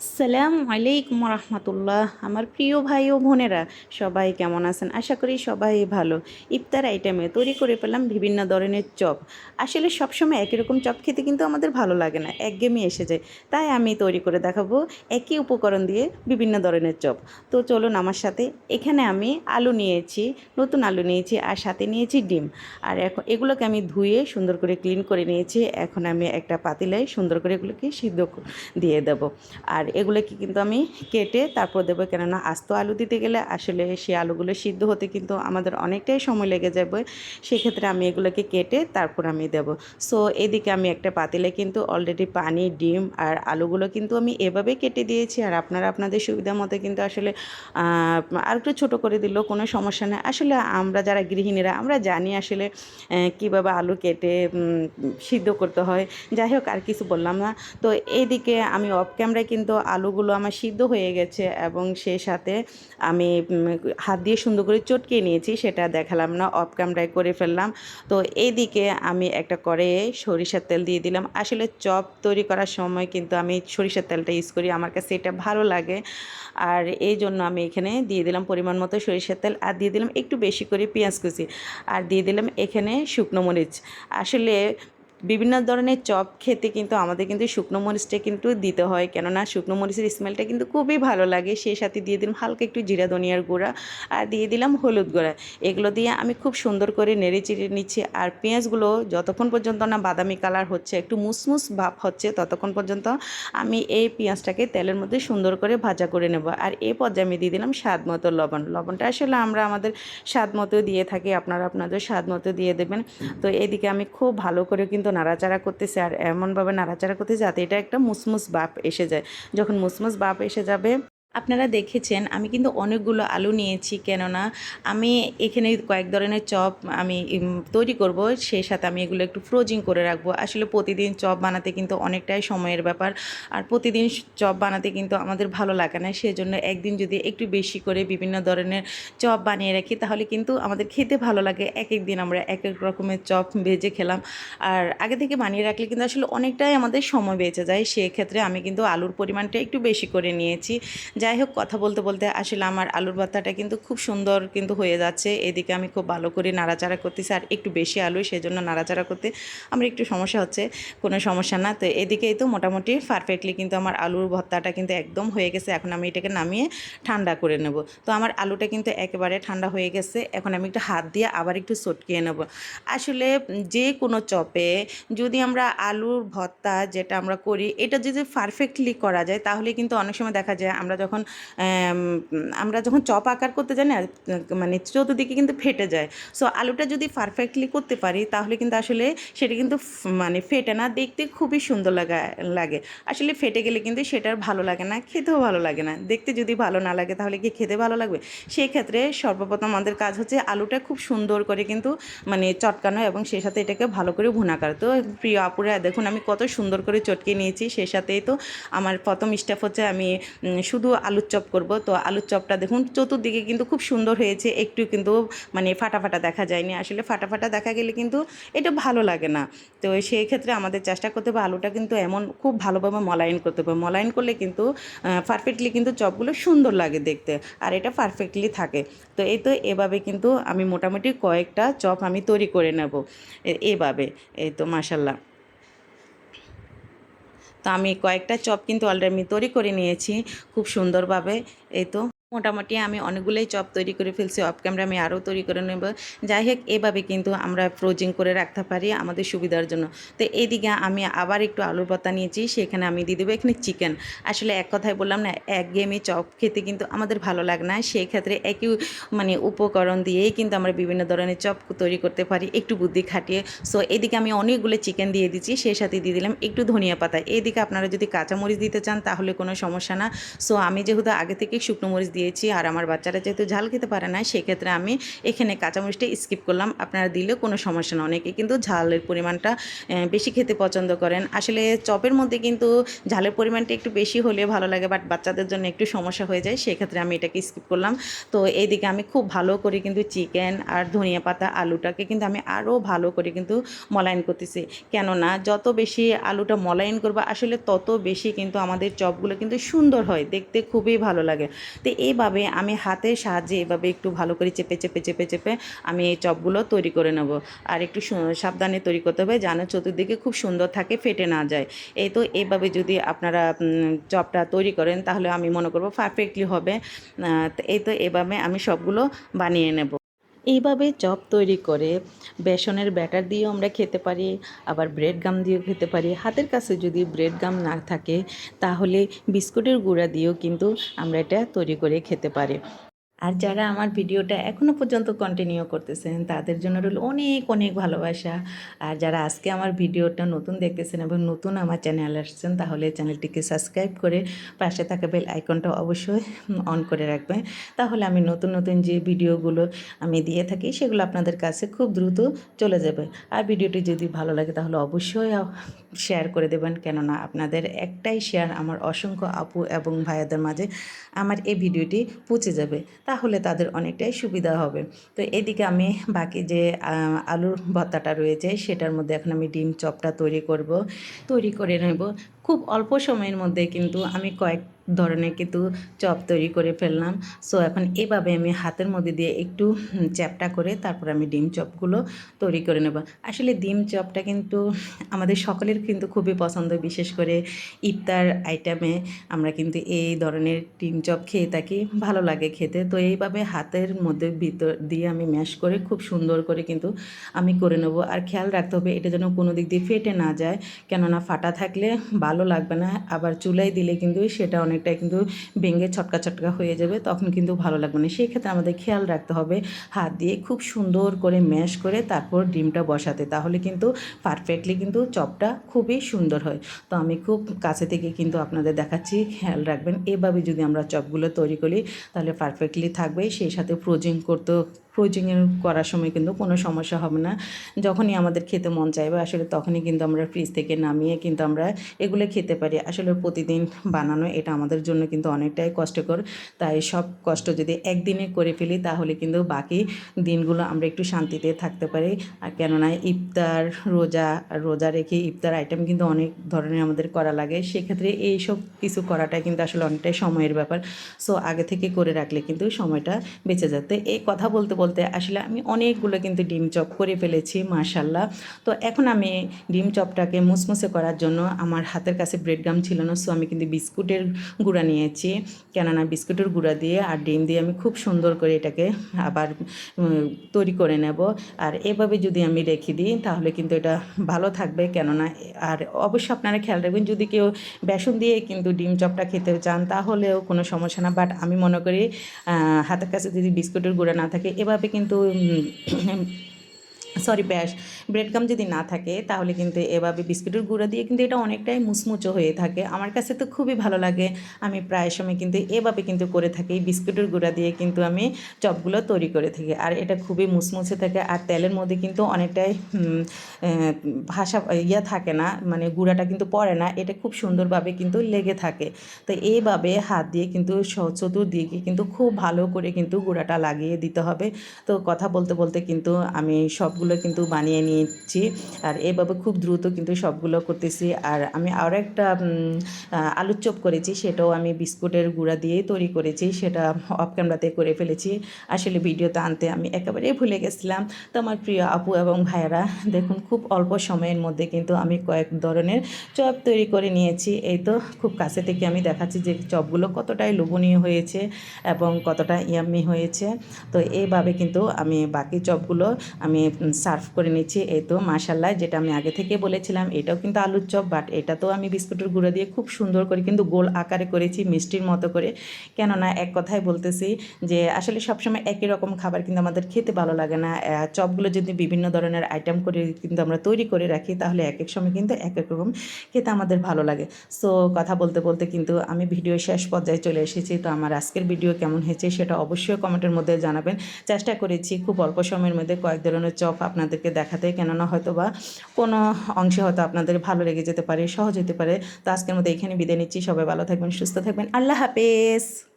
আসসালামু আলাইকুম রহমতুল্লাহ। আমার প্রিয় ভাই ও বোনেরা, সবাই কেমন আছেন? আশা করি সবাই ভালো। ইফতার আইটেমে তৈরি করে পেলাম বিভিন্ন ধরনের চপ। আসলে সবসময় একই রকম চপ খেতে কিন্তু আমাদের ভালো লাগে না, একঘেয়েমি এসে যায়। তাই আমি তৈরি করে দেখাবো একই উপকরণ দিয়ে বিভিন্ন ধরনের চপ। তো চলুন আমার সাথে, এখানে আমি আলু নিয়েছি, নতুন আলু নিয়েছি আর সাথে নিয়েছি ডিম। আর এখন এগুলোকে আমি ধুয়ে সুন্দর করে ক্লিন করে নিয়েছি। এখন আমি একটা পাতিলায় সুন্দর করে এগুলোকে সিদ্ধ দিয়ে দেবো। আর এগুলোকে কিন্তু আমি কেটে তারপর দেবো। কেননা আস্ত আলু দিতে গেলে আসলে সেই আলুগুলো সিদ্ধ হতে কিন্তু আমাদের অনেকটাই সময় লেগে যাবে। সেক্ষেত্রে আমি এগুলোকে কেটে তারপর আমি দেবো। সো এদিকে আমি একটা পাতিলে কিন্তু অলরেডি পানি, ডিম আর আলুগুলো কিন্তু আমি এভাবে কেটে দিয়েছি। আর আপনারা আপনাদের সুবিধা মতো কিন্তু আসলে আর একটু ছোটো করে দিলেও কোনো সমস্যা নেই। আসলে আমরা যারা গৃহিণীরা, আমরা জানি আসলে কীভাবে আলু কেটে সিদ্ধ করতে হয়। যাই হোক, আর কিছু বললাম না। তো এইদিকে আমি অফ ক্যামেরায় কিন্তু আলুগুলো আমার সিদ্ধ হয়ে গেছে এবং সে সাথে আমি হাত দিয়ে সুন্দর করে চটকে নিয়েছি, সেটা দেখালাম না অফ ক্যামেরায় করে ফেললাম। তো এইদিকে আমি একটা করে সরিষার তেল দিয়ে দিলাম। আসলে চপ তৈরি করার সময় কিন্তু আমি সরিষার তেলটা ইউজ করি, আমার কাছে এটা ভালো লাগে। আর এই জন্য আমি এখানে দিয়ে দিলাম পরিমাণ মতো সরিষার তেল, আর দিয়ে দিলাম একটু বেশি করে পেঁয়াজ কুচি, আর দিয়ে দিলাম এখানে শুকনো মরিচ। আসলে বিভিন্ন ধরনের চপ খেতে কিন্তু আমাদের কিন্তু শুকনো মরিচটা কিন্তু দিতে হয়। কেননা শুকনো মরিচের স্মেলটা কিন্তু খুবই ভালো লাগে। সেই সাথে দিয়ে দিলাম হালকা একটু জিরা, ধনিয়ার গুঁড়া আর দিয়ে দিলাম হলুদ গুঁড়া। এগুলো দিয়ে আমি খুব সুন্দর করে নেড়ে চিড়ে নিচ্ছি আর পেঁয়াজগুলো যতক্ষণ পর্যন্ত না বাদামি কালার হচ্ছে, একটু মুসমুস ভাব হচ্ছে, ততক্ষণ পর্যন্ত আমি এই পেঁয়াজটাকে তেলের মধ্যে সুন্দর করে ভাজা করে নেব। আর এই পর্যায়ে আমি দিয়ে দিলাম স্বাদ মতো লবণ। লবণটা আসলে আমরা আমাদের স্বাদ মতো দিয়ে থাকি, আপনারা আপনাদের স্বাদ মতো দিয়ে দেবেন। তো এদিকে আমি খুব ভালো করে কিন্তু নাড়াচাড়া করতেছে আর এমনভাবে নাড়াচাড়া করতেছে যাতে এটা একটা মুসমুস বাপ এসে যায়। যখন মুসমুস বাপ এসে যাবে আপনারা দেখেছেন, আমি কিন্তু অনেকগুলো আলু নিয়েছি, কেননা আমি এখানে কয়েক ধরনের চপ আমি তৈরি করব, সেই সাথে আমি এগুলো একটু ফ্রোজিং করে রাখব। আসলে প্রতিদিন চপ বানাতে কিন্তু অনেকটাই সময়ের ব্যাপার, আর প্রতিদিন চপ বানাতে কিন্তু আমাদের ভালো লাগে না, সেজন্য একদিন যদি একটু বেশি করে বিভিন্ন ধরনের চপ বানিয়ে রাখি, তাহলে কিন্তু আমাদের খেতে ভালো লাগে। এক এক দিন আমরা এক এক রকমের চপ ভেজে খেলাম, আর আগে থেকে বানিয়ে রাখলে কিন্তু আসলে অনেকটাই আমাদের সময় বেঁচে যায়। সেক্ষেত্রে আমি কিন্তু আলুর পরিমাণটা একটু বেশি করে নিয়েছি যাই হোক কথা বলতে বলতে আসলে আমার আলুর ভর্তাটা কিন্তু খুব সুন্দর কিন্তু হয়ে যাচ্ছে। এদিকে আমি খুব ভালো করে নাড়াচাড়া করতেছি আর একটু বেশি আলু সেই জন্য নাড়াচাড়া করতে আমার একটু সমস্যা হচ্ছে, কোনো সমস্যা না। তো এদিকেই তো মোটামুটি পারফেক্টলি কিন্তু আমার আলুর ভর্তাটা কিন্তু একদম হয়ে গেছে। এখন আমি এটাকে নামিয়ে ঠান্ডা করে নেব। তো আমার আলুটা কিন্তু একেবারে ঠান্ডা হয়ে গেছে। এখন আমি একটু হাত দিয়ে আবার একটু সটকিয়ে নেব। আসলে যে কোনো চপে যদি আমরা আলুর ভর্তা যেটা আমরা করি, এটা যদি পারফেক্টলি করা যায়, তাহলে কিন্তু অনেক সময় দেখা যায় আমরা যখন আমরা যখন চপ আকার করতে যাই না মানে চতুর্দিকে কিন্তু ফেটে যায়। সো আলুটা যদি পারফেক্টলি করতে পারি, তাহলে কিন্তু আসলে সেটা কিন্তু মানে ফেটে না, দেখতে খুবই সুন্দর লাগা, লাগে। আসলে ফেটে গেলে কিন্তু সেটার ভালো লাগে না, খেতেও ভালো লাগে না। দেখতে যদি ভালো না লাগে, তাহলে কি খেতে ভালো লাগবে। সেই ক্ষেত্রে সর্বপ্রথম আমাদের কাজ হচ্ছে আলুটা খুব সুন্দর করে কিন্তু মানে চটকানো এবং সেই সাথে এটাকে ভালো করে ভুনা করা। তো প্রিয় আপুরা, দেখুন আমি কত সুন্দর করে চটকে নিয়েছি। সেই সাথেই তো আমার প্রথম স্টেপ হচ্ছে আমি শুধু আলুর চপ করব। তো আলুর চপটা দেখুন, চতুর্দিকে কিন্তু খুব সুন্দর হয়েছে। একটু কিন্তু মানে ফাটা ফাটা দেখা যায়নি। আসলে ফাটা ফাটা দেখা গেলে কিন্তু এটা ভালো লাগে না। তো সেই ক্ষেত্রে আমাদের চেষ্টা করতে হবে আলুটা কিন্তু এমন খুব ভালোভাবে মলায়ন করতে হবে। মলায়ন করলে কিন্তু পারফেক্টলি কিন্তু চপগুলো সুন্দর লাগে দেখতে। আর এটা পারফেক্টলি থাকে। তো এই তো এভাবে কিন্তু আমি মোটামুটি কয়েকটা চপ আমি তৈরি করে নেব। এভাবে। এই তো মাসাল্লাহ তো আমি কয়েকটা চপ কিন্তু অলরেডি তৈরি করে নিয়েছি খুব সুন্দরভাবে এই তো। মোটামুটি আমি অনেকগুলোই চপ তৈরি করে ফেলছি অফ ক্যামেরা আমি আরও তৈরি করে নেব। যাই হোক, এভাবে কিন্তু আমরা ফ্রোজিং করে রাখতে পারি আমাদের সুবিধার জন্য। তো এইদিকে আমি আবার একটু আলুর পাতা নিয়েছি, সেখানে আমি দিয়ে দেবো এখানে চিকেন আসলে এক কথায় বললাম না, এক গেমে চপ খেতে কিন্তু আমাদের ভালো লাগে না সেই ক্ষেত্রে একই মানে উপকরণ দিয়েই কিন্তু আমরা বিভিন্ন ধরনের চপ তৈরি করতে পারি, একটু বুদ্ধি খাটিয়ে। সো এদিকে আমি অনেকগুলো চিকেন দিয়ে দিচ্ছি সেই সাথে দিয়ে দিলাম একটু ধনিয়া পাতা। এইদিকে আপনারা যদি কাঁচামরিচ দিতে চান তাহলে কোনো সমস্যা না। সো আমি যেহেতু আগে থেকে শুকনো মরিচ দিয়ে দিয়েছি আর আমার বাচ্চারা যেহেতু ঝাল খেতে পারে না, সেক্ষেত্রে আমি এখানে কাঁচামরিচটা স্কিপ করলাম। আপনারা দিলে কোনো সমস্যা না, অনেকে কিন্তু ঝালের পরিমাণটা বেশি খেতে পছন্দ করেন। আসলে চপের মধ্যে কিন্তু ঝালের পরিমাণটা একটু বেশি হলে ভালো লাগে বাট বাচ্চাদের জন্য একটু সমস্যা হয়ে যায়, সেক্ষেত্রে আমি এটাকে স্কিপ করলাম। তো এইদিকে আমি খুব ভালো করে কিন্তু চিকেন আর ধনিয়া পাতা আলুটাকে কিন্তু আমি আরও ভালো করে কিন্তু মলায়ন করতেছি। কেননা যত বেশি আলুটা মলায়ন করব, আসলে তত বেশি কিন্তু আমাদের চপগুলো কিন্তু সুন্দর হয়, দেখতে খুবই ভালো লাগে। তো এইভাবে আমি হাতের সাহায্যে এভাবে একটু ভালো করে চেপে চেপে চেপে চেপে আমি এই চপগুলো তৈরি করে নেব। আর একটু সাবধানে তৈরি করতে হবে যেন চতুর্দিকে খুব সুন্দর থাকে, ফেটে না যায়। এই তো এইভাবে যদি আপনারা চপটা তৈরি করেন তাহলে আমি মনে করব পারফেক্টলি হবে। এই তো এভাবে আমি সবগুলো বানিয়ে নেব। এইভাবে চপ তৈরি করে বেসনের ব্যাটার দিয়েও আমরা খেতে পারি, আবার ব্রেড গাম দিয়েও খেতে পারি। হাতের কাছে যদি ব্রেড গাম না থাকে, তাহলে বিস্কুটের গুঁড়া দিয়েও কিন্তু আমরা এটা তৈরি করে খেতে পারি। আর যারা আমার ভিডিওটা এখনও পর্যন্ত কন্টিনিউ করতেছেন, তাদের জন্য রইল অনেক অনেক ভালোবাসা। আর যারা আজকে আমার ভিডিওটা নতুন দেখতেছেন এবং নতুন আমার চ্যানেল আসছেন, তাহলে চ্যানেলটিকে সাবস্ক্রাইব করে পাশে থাকা বেল আইকনটা অবশ্যই অন করে রাখবেন। তাহলে আমি নতুন নতুন যে ভিডিওগুলো আমি দিয়ে থাকি, সেগুলো আপনাদের কাছে খুব দ্রুত চলে যাবে। আর ভিডিওটি যদি ভালো লাগে, তাহলে অবশ্যই শেয়ার করে দেবেন। কেননা আপনাদের একটাই শেয়ার আমার অসংখ্য আপু এবং ভাইয়াদের মাঝে আমার এই ভিডিওটি পৌঁছে যাবে। তাহলে তাদের অনেকটাই সুবিধা হবে। তো এদিকে আমি বাকি যে আলুর ভত্তাটা রয়েছে, সেটার মধ্যে এখন আমি ডিম চপটা তৈরি করব। তৈরি করে নেব। খুব অল্প সময়ের মধ্যে কিন্তু আমি কয়েক ধরনের কিন্তু চপ তৈরি করে ফেললাম। সো এখন এভাবে আমি হাতের মধ্যে দিয়ে একটু চ্যাপটা করে তারপর আমি ডিম চপগুলো তৈরি করে নেব। আসলে ডিম চপটা কিন্তু আমাদের সকলের কিন্তু খুবই পছন্দ বিশেষ করে ইফতার আইটেমে আমরা কিন্তু এই ধরনের ডিম চপ খেয়ে থাকি ভালো লাগে খেতে। তো এইভাবে হাতের মধ্যে ভিতর দিয়ে আমি ম্যাশ করে খুব সুন্দর করে কিন্তু আমি করে নেব। আর খেয়াল রাখতে হবে এটা যেন কোনো দিক দিয়ে ফেটে না যায়। কেননা ফাটা থাকলে ভালো লাগবে না আবার চুলায় দিলে কিন্তু সেটা অনেকটাই কিন্তু ভেঙে ছটকা ছটকা হয়ে যাবে, তখন কিন্তু ভালো লাগবে না। সেই ক্ষেত্রে আমাদের খেয়াল রাখতে হবে, হাত দিয়ে খুব সুন্দর করে ম্যাশ করে তারপর ডিমটা বসাতে, তাহলে কিন্তু পারফেক্টলি কিন্তু চপটা খুবই সুন্দর হয়। তো আমি খুব কাছে থেকে কিন্তু আপনাদের দেখাচ্ছি, খেয়াল রাখবেন। এভাবে যদি আমরা চপগুলো তৈরি করি, তাহলে পারফেক্টলি থাকবে। সেই সাথে ফ্রোজিং করতে ফ্রোজিং করার সময় কিন্তু কোনো সমস্যা হবে না। যখনই আমাদের খেতে মন চাইবে আসলে তখনই কিন্তু আমরা ফ্রিজ থেকে নামিয়ে কিন্তু আমরা এগুলো খেতে পারি। আসলে প্রতিদিন বানানো এটা আমাদের জন্য কিন্তু অনেকটাই কষ্টকর। তাই সব কষ্ট যদি একদিনে করে ফেলি তাহলে কিন্তু বাকি দিনগুলো আমরা একটু শান্তিতে থাকতে পারি। আর কেননা ইফতার, রোজা রোজা রেখে ইফতার আইটেম কিন্তু অনেক ধরনের আমাদের করা লাগে। সেক্ষেত্রে এই সব কিছু করাটা কিন্তু আসলে অনেকটাই সময়ের ব্যাপার। সো আগে থেকে করে রাখলে কিন্তু সময়টা বেঁচে যেতে এই কথা বলতে বলতে আসলে আমি অনেকগুলো কিন্তু ডিম চপ করে ফেলেছি মাশাল্লাহ তো এখন আমি ডিম চপটাকে মুসমুসে করার জন্য আমার হাতের কাছে ব্রেড গাম ছিল না সো আমি কিন্তু বিস্কুটের গুঁড়া নিয়েছি। কেননা বিস্কুটের গুঁড়া দিয়ে আর ডিম দিয়ে আমি খুব সুন্দর করে এটাকে আবার তৈরি করে নেব। আর এভাবে যদি আমি রেখে দিই, তাহলে কিন্তু এটা ভালো থাকবে। কেননা, আর অবশ্যই আপনারা খেয়াল রাখবেন, যদি কেউ বেসন দিয়ে কিন্তু ডিম চপটা খেতে চান, তাহলেও কোনো সমস্যা না। বাট আমি মনে করি হাতের কাছে যদি বিস্কুটের গুঁড়া না থাকে এভাবে কিন্তু সরি ব্যাস ব্রেড গাম যদি না থাকে, তাহলে কিন্তু এভাবে বিস্কুটের গুঁড়া দিয়ে কিন্তু এটা অনেকটাই মুচমুচো হয়ে থাকে। আমার কাছে তো খুবই ভালো লাগে। আমি প্রায় সময় কিন্তু এভাবে কিন্তু করে থাকি। বিস্কুটের গুঁড়া দিয়ে কিন্তু আমি চপগুলো তৈরি করে থাকি। আর এটা খুবই মুচমুচে থাকে আর তেলের মধ্যে কিন্তু অনেকটাই ভাষা, ইয়া থাকে না মানে গুঁড়াটা কিন্তু পড়ে না। এটা খুব সুন্দরভাবে কিন্তু লেগে থাকে। তো এইভাবে হাত দিয়ে কিন্তু চতুর্দিকে কিন্তু খুব ভালো করে কিন্তু গুঁড়াটা লাগিয়ে দিতে হবে। তো কথা বলতে বলতে কিন্তু আমি সবগুলো কিন্তু বানিয়ে নিয়েছি। আর এভাবে খুব দ্রুত কিন্তু সবগুলো করতেছি। আর আমি আরও একটা আলুর চপ করেছি, সেটাও আমি বিস্কুটের গুঁড়া দিয়েই তৈরি করেছি, সেটা অফ ক্যামেরাতে করে ফেলেছি। আসলে ভিডিওতে আনতে আমি একেবারেই ভুলে গেছিলাম। তো আমার প্রিয় আপু এবং ভাইয়েরা, দেখুন খুব অল্প সময়ের মধ্যে কিন্তু আমি কয়েক ধরনের চপ তৈরি করে নিয়েছি। এই তো খুব কাছে থেকে আমি দেখাচ্ছি যে চপগুলো কতটাই লোভনীয় হয়েছে এবং কতটা ইয়াম্মি হয়েছে। তো এইভাবে কিন্তু আমি বাকি চপগুলো আমি সার্ভ করে নিচ্ছি। এই তো মাশাল্লাহ যেটা আমি আগে থেকে বলেছিলাম, এটাও কিন্তু আলুর চপ বাট এটা তো আমি বিস্কুটের গুঁড়া দিয়ে খুব সুন্দর করে কিন্তু গোল আকারে করেছি, মিষ্টির মতো করে। কেননা, এক কথায় বলতেছি যে, আসলে সবসময় একই রকম খাবার কিন্তু আমাদের খেতে ভালো লাগে না। চপগুলো যদি বিভিন্ন ধরনের আইটেম করে কিন্তু আমরা তৈরি করে রাখি, তাহলে এক এক সময় কিন্তু এক এক রকম খেতে আমাদের ভালো লাগে। সো কথা বলতে বলতে কিন্তু আমি ভিডিও শেষ পর্যায়ে চলে এসেছি, তো আমার আজকের ভিডিও কেমন হয়েছে সেটা অবশ্যই কমেন্টের মধ্যে জানাবেন। চেষ্টা করেছি খুব অল্প সময়ের মধ্যে কয়েক ধরনের চপ আপনাদেরকে দেখাতে, কেননা হয়তো বা কোনো অংশে হয়তো আপনাদের ভালো লেগে যেতে পারে, সহজ হতে পারে। তো আজকের মতো এখানে বিদায় নিচ্ছি। সবাই ভালো থাকবেন, সুস্থ থাকবেন। আল্লাহ হাফেজ!